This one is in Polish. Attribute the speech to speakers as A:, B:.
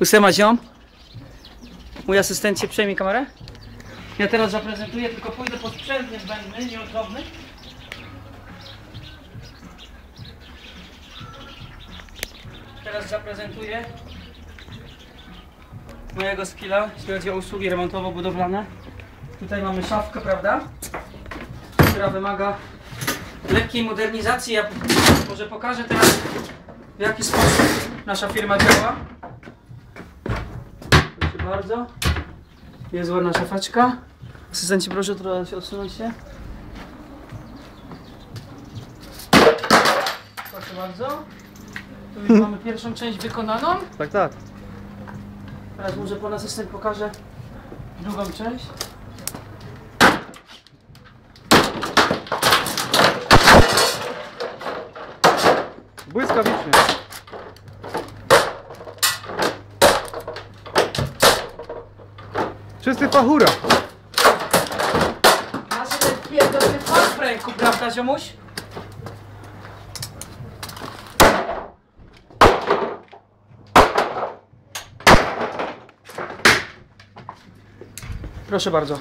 A: Ósema ziom. Mój asystent przejmie kamerę. Ja teraz zaprezentuję, tylko pójdę po sprzęt niezbędny, nieodzowny. Teraz zaprezentuję mojego skilla, jeśli chodzi o usługi remontowo-budowlane. Tutaj mamy szafkę, prawda? Która wymaga lekkiej modernizacji. Ja może pokażę teraz w jaki sposób nasza firma działa. Bardzo. Jest ładna szafeczka. Asystenci proszę trochę się odsunąć się. Proszę bardzo. Tu już mamy pierwszą część wykonaną.
B: Tak, tak.
A: Teraz może pan asystent pokaże drugą część.
B: Błyskawicznie. Czysty fachura.
A: Masz ten pierdolony fakt w ręku, prawda ziomuś? Proszę bardzo.